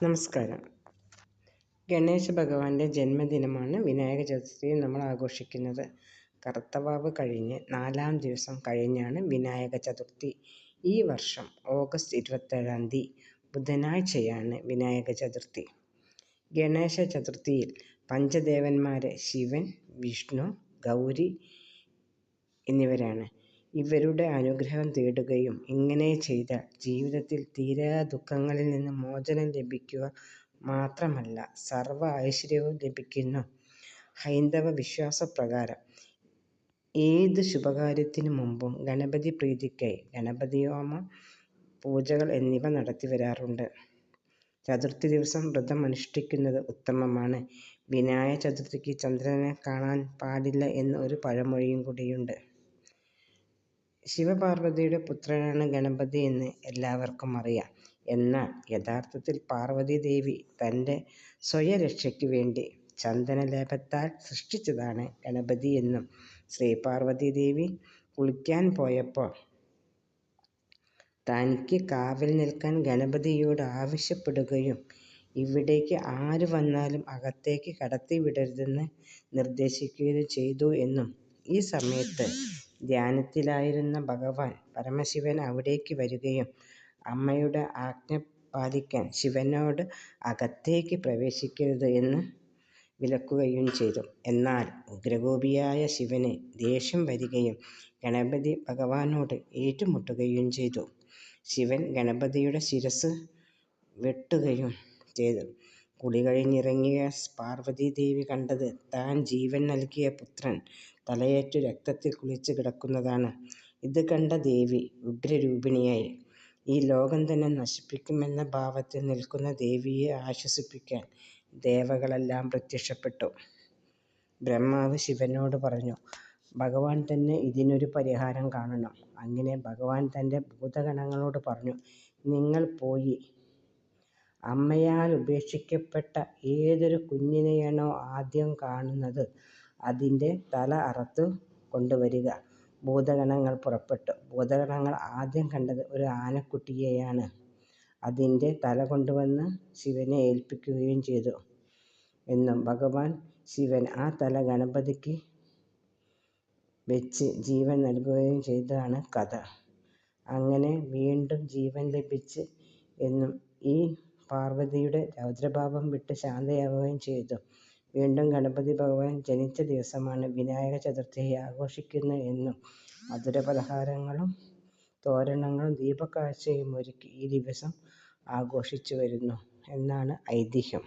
നമസ്കാരം. ഗണേശ ഭഗവാന്റെ ജന്മദിനമാണ് വിനായക ചതുർത്ഥി നമ്മൾ ആഘോഷിക്കുന്നത്. കറുത്തവാവ് കഴിഞ്ഞ് നാലാം ദിവസം കഴിഞ്ഞാണ് വിനായക ചതുർത്ഥി. ഈ വർഷം ഓഗസ്റ്റ് ഇരുപത്തേഴാം തീയതി ബുധനാഴ്ചയാണ് വിനായക ചതുർത്ഥി. ഗണേശ ചതുർത്ഥിയിൽ പഞ്ചദേവന്മാരെ ശിവൻ വിഷ്ണു ഗൗരി എന്നിവരാണ്. ഇവരുടെ അനുഗ്രഹം തേടുകയും ഇങ്ങനെ ചെയ്താൽ ജീവിതത്തിൽ തീരാ ദുഃഖങ്ങളിൽ നിന്ന് മോചനം ലഭിക്കുക മാത്രമല്ല സർവ ഐശ്വര്യവും ലഭിക്കുന്നു. ഹൈന്ദവ വിശ്വാസപ്രകാരം ഏത് ശുഭകാര്യത്തിനു മുമ്പും ഗണപതി പ്രീതിക്കായി ഗണപതിഹോമം, പൂജകൾ എന്നിവ നടത്തിവരാറുണ്ട്. ചതുർത്ഥി ദിവസം വ്രതം അനുഷ്ഠിക്കുന്നത് ഉത്തമമാണ്. വിനായക ചതുർത്ഥിക്ക് ചന്ദ്രനെ കാണാൻ പാടില്ല എന്ന് ഒരു പഴമൊഴിയും കൂടിയുണ്ട്. ശിവപാർവതിയുടെ പുത്രനാണ് ഗണപതി എന്ന് എല്ലാവർക്കും അറിയാം. എന്നാൽ യഥാർത്ഥത്തിൽ പാർവതീദേവി തന്റെ സ്വയരക്ഷയ്ക്ക് വേണ്ടി ചന്ദനലേപത്താൽ സൃഷ്ടിച്ചതാണ് ഗണപതി എന്നും ശ്രീപാർവതീദേവി കുളിക്കാൻ പോയപ്പോൾ തനിക്ക് കാവൽ നിൽക്കാൻ ഗണപതിയോട് ആവശ്യപ്പെടുകയും ഇവിടേക്ക് ആര് വന്നാലും അകത്തേക്ക് കടത്തിവിടരുതെന്ന് നിർദ്ദേശിക്കുകയും ചെയ്തു എന്നും ഈ സമയത്ത് ധ്യാനത്തിലായിരുന്ന ഭഗവാൻ പരമശിവൻ അവിടേക്ക് വരികയും അമ്മയുടെ ആജ്ഞ പാലിക്കാൻ ശിവനോട് അകത്തേക്ക് പ്രവേശിക്കരുത് എന്ന് വിലക്കുകയും ചെയ്തു. എന്നാൽ ഉഗ്രകോപിയായ ശിവന് ദേഷ്യം വരികയും ഗണപതി ഭഗവാനോട് ഏറ്റുമുട്ടുകയും ചെയ്തു. ശിവൻ ഗണപതിയുടെ ശിരസ്സ് വെട്ടുകയും ചെയ്തു. കുളി കഴിഞ്ഞിറങ്ങിയ പാർവതീദേവി കണ്ടത് താൻ ജീവൻ നൽകിയ പുത്രൻ തലയേറ്റു രക്തത്തിൽ കുളിച്ച് കിടക്കുന്നതാണ്. ഇത് കണ്ട ദേവി ഉഗ്രരൂപിണിയായി. ഈ ലോകം തന്നെ നശിപ്പിക്കുമെന്ന ഭാവത്തിൽ നിൽക്കുന്ന ദേവിയെ ആശ്വസിപ്പിക്കാൻ ദേവകളെല്ലാം പ്രത്യക്ഷപ്പെട്ടു. ബ്രഹ്മാവ് ശിവനോട് പറഞ്ഞു ഭഗവാൻ തന്നെ ഇതിനൊരു പരിഹാരം കാണണം. അങ്ങനെ ഭഗവാൻ തന്റെ ഭൂതഗണങ്ങളോട് പറഞ്ഞു നിങ്ങൾ പോയി അമ്മയാൽ ഉപേക്ഷിക്കപ്പെട്ട ഏതൊരു കുഞ്ഞിനെയാണോ ആദ്യം കാണുന്നത് അതിന്റെ തല അറുത്ത് കൊണ്ടുവരിക. ഭൂതഗണങ്ങൾ പുറപ്പെട്ടു. ഭൂതഗണങ്ങൾ ആദ്യം കണ്ടത് ഒരു ആനക്കുട്ടിയെയാണ്. അതിന്റെ തല കൊണ്ടുവന്ന് ശിവനെ ഏൽപ്പിക്കുകയും ചെയ്തു എന്നും ഭഗവാൻ ശിവൻ ആ തല ഗണപതിക്ക് വെച്ച് ജീവൻ നൽകുകയും ചെയ്തതാണ് കഥ. അങ്ങനെ വീണ്ടും ജീവൻ ലഭിച്ച് എന്നും ഈ പാർവതിയുടെ രൗദ്രഭാവം വിട്ട് ശാന്തയാവുകയും ചെയ്തു. വീണ്ടും ഗണപതി ഭഗവാൻ ജനിച്ച ദിവസമാണ് വിനായക ചതുർത്ഥി ആഘോഷിക്കുന്നത് എന്നും മധുരപലഹാരങ്ങളും തോരണങ്ങളും ദീപക്കാഴ്ചയും ഒരുക്കി ഈ ദിവസം ആഘോഷിച്ചു വരുന്നു എന്നാണ് ഐതിഹ്യം.